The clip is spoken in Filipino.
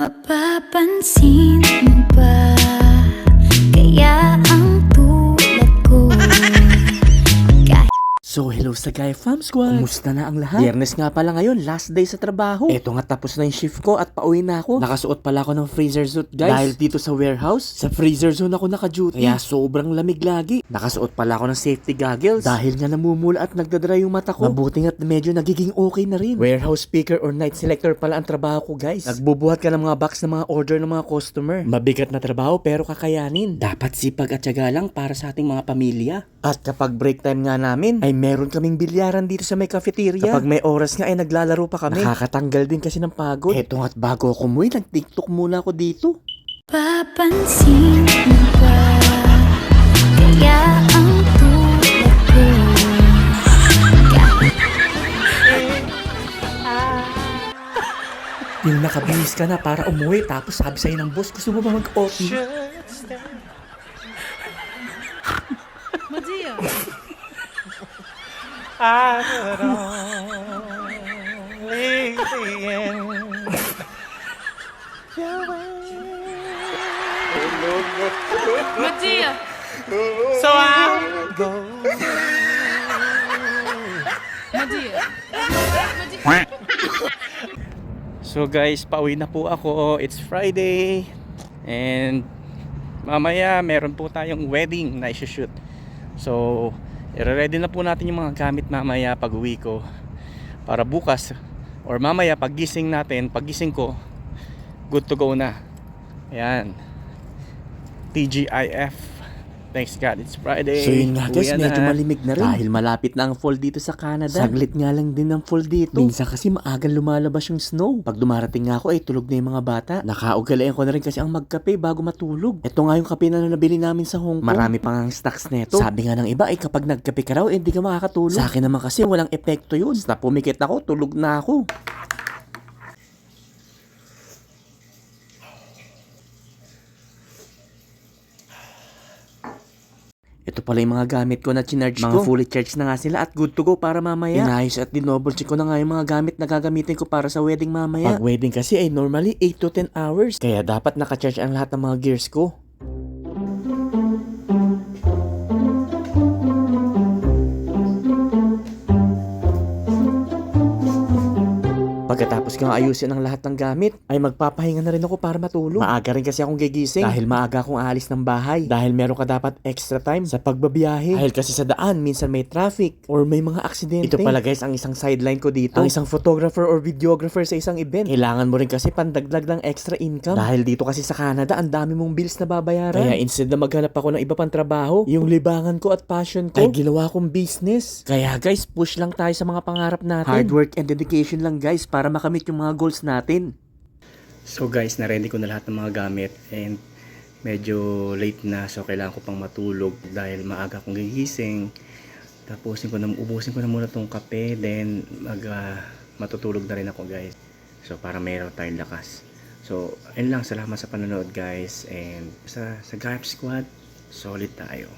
Mapapansin mo ba So, hello sa Guy Fam Squad! Kumusta na ang lahat? Biyernes nga pala ngayon, last day sa trabaho. Eto nga tapos na yung shift ko at pauwi na ako. Nakasuot pala ako ng freezer suit, guys. Dahil dito sa warehouse, sa freezer zone ako naka-duty. Kaya sobrang lamig lagi. Nakasuot pala ako ng safety goggles. Dahil nga namumula at nagdadry yung mata ko. Mabuti nga't medyo nagiging okay na rin. Warehouse speaker or night selector pala ang trabaho ko, guys. Nagbubuhat ka ng mga box ng mga order ng mga customer. Mabigat na trabaho pero kakayanin. Dapat sipag at tiyaga lang para sa ating mga pamilya. At kapag break time nga namin, ay meron kaming bilyaran dito sa may cafeteria. Kapag may oras nga ay naglalaro pa kami. Nakakatanggal din kasi ng pagod. Eto nga't bago ako umuwi, nag-tiktok muna ako dito. Papansin mo ba Kaya ang tulad ko Yung nakabihis ka na para umuwi, tapos sabi sa'yo ng boss, gusto mo ba mag-OT? Mattia! So I Mattia! So guys, pauwi na po ako. It's Friday. And mamaya meron po tayong wedding na shoot. So, i-ready na po natin yung mga gamit mamaya pag uwi ko. Para bukas or mamaya paggising natin, paggising ko, good to go na. Ayan. TGIF. Thanks God, it's Friday. So yun nga guys, Uwian medyo na. malimig na rin. Dahil malapit na ang fall dito sa Canada. Saglit nga lang din ang fall dito. Minsan kasi maagang lumalabas yung snow. Pag dumarating nga ako ay tulog na yung mga bata. Nakaugalian ko na rin kasi ang magkape bago matulog. Ito nga yung kape na nabili namin sa Hong Kong. Marami pang ang stocks neto. Sabi nga ng iba ay kapag nagkape ka raw, eh, hindi ka makakatulog. Sa akin naman kasi walang epekto yun. Basta pumikit ako, tulog na ako. Ito pala yung mga gamit ko na chinarge mga ko. fully charged na nga sila at good to go para mamaya. Inayos at dinoble check ko na nga yung mga gamit na gagamitin ko para sa wedding mamaya. Pag wedding kasi ay normally 8 to 10 hours. Kaya dapat nakacharge ang lahat ng mga gears ko. Pagkatapos kong ayusin ang lahat ng gamit, ay magpapahinga na rin ako para matulog. Maaga rin kasi akong gigising dahil maaga akong aalis ng bahay. Dahil meron ka dapat extra time sa pagbabiyahe. Dahil kasi sa daan, minsan may traffic or may mga aksidente. Ito pala guys, ang isang sideline ko dito. Ang isang photographer or videographer sa isang event. Kailangan mo rin kasi pandagdag ng extra income. Dahil dito kasi sa Canada, ang dami mong bills na babayaran. Kaya instead na maghanap ako ng iba pang trabaho, yung libangan ko at passion ko, ay ginawa kong business. Kaya guys, push lang tayo sa mga pangarap natin. Hard work and dedication lang guys para makamit yung mga goals natin. So guys, na-ready ko na lahat ng mga gamit and medyo late na so kailangan ko pang matulog dahil maaga akong gigising. Tapusin ko na, ubusin ko na muna tong kape then mag, ah, matutulog na rin ako guys. So para meron tayong lakas. So, ayun lang. Salamat sa panonood guys. And sa, sa Garp Squad, solid tayo.